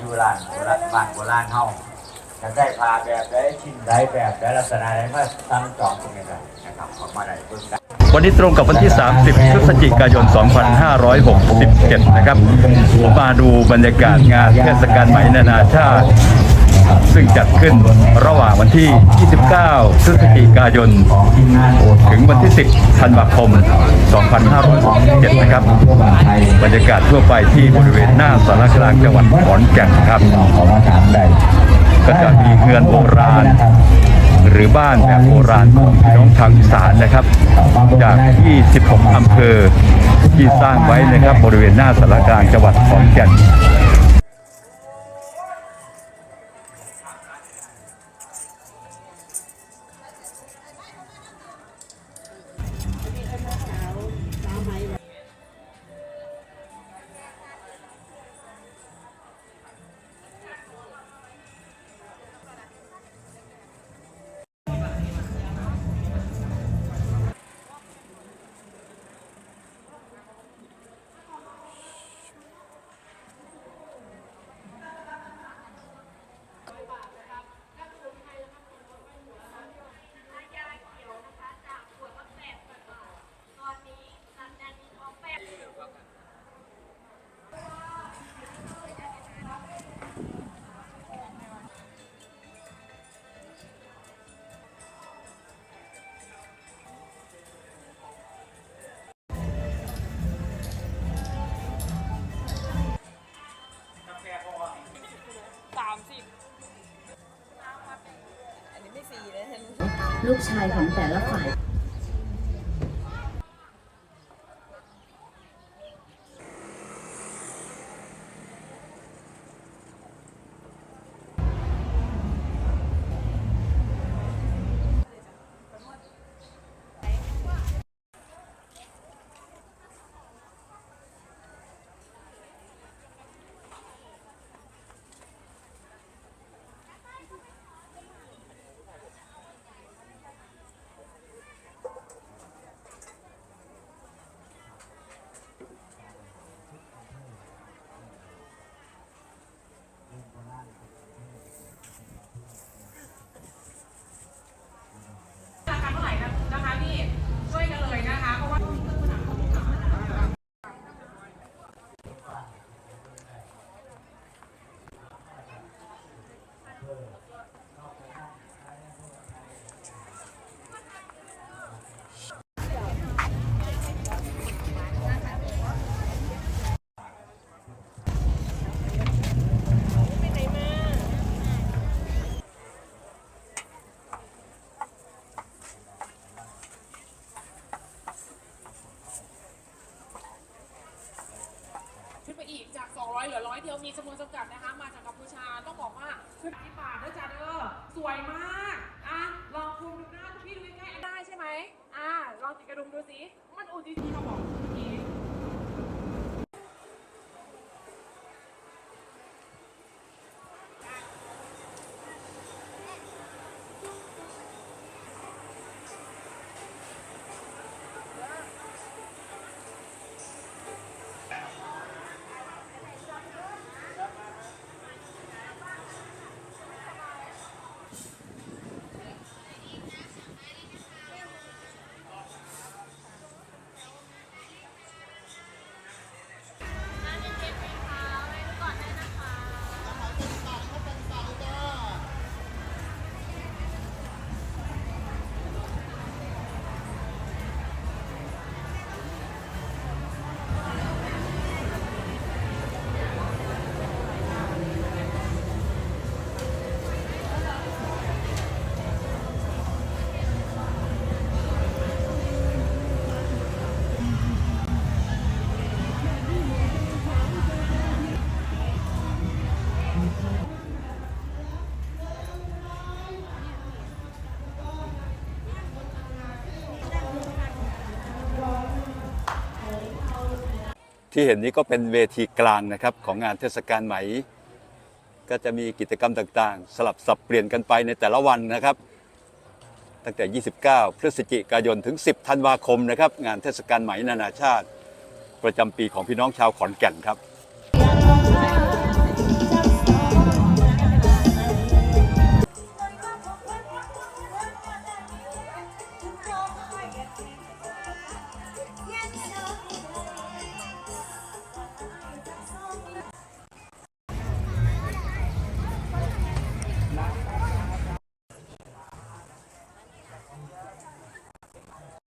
โบราณโบราณบ้านโบราณเฮาจะได้พาแบบได้ชิ้นได้แบบได้ลักษณะได้มาตั้งจองตรงนี้ได้นะครับออกมาได้เพิ่งได้วันนี้ตรงกับวันที่ 30 พฤศจิกายน 2567 นะครับ ผมมาดูบรรยากาศงานเทศกาลไหมนานาชาติ ซึ่งจัดขึ้นระหว่างวันที่ 29 พฤศจิกายน ถึงวันที่ 10 ธันวาคม 2567 นะครับ บรรยากาศทั่วไปที่บริเวณหน้าสารกลางจังหวัดขอนแก่นครับ ก็จะมีเรือนโบราณหรือบ้านแบบโบราณของพี่น้องทางอีสานนะครับ จาก 26 อำเภอที่สร้างไว้นะครับบริเวณหน้าสารกลางจังหวัดขอนแก่น ลูกชายของแต่ละฝ่าย Yeah. ขึ้นไปอีกจาก 200 เหลือร้อยเดียวมีจำนวนจำกัดนะคะ มาจากกัมพูชาต้องบอกว่าขึ้นที่บาทเด้อจ้าเด้อสวยมากอะลองคุมดูหน้าพี่ดูใกล้ๆได้ใช่ไหมอะลองติดกระดุมดูสิมันอูจีทีมาบอกเขาบอก ที่เห็นนี้ก็เป็นเวทีกลางนะครับของงานเทศกาลไหม ก็จะมีกิจกรรมต่างๆ สลับสับเปลี่ยนกันไปในแต่ละวันนะครับ ตั้งแต่ 29 พฤศจิกายนถึง 10 ธันวาคมนะครับ งานเทศกาลไหมนานาชาติ ประจำปีของพี่น้องชาวขอนแก่นครับ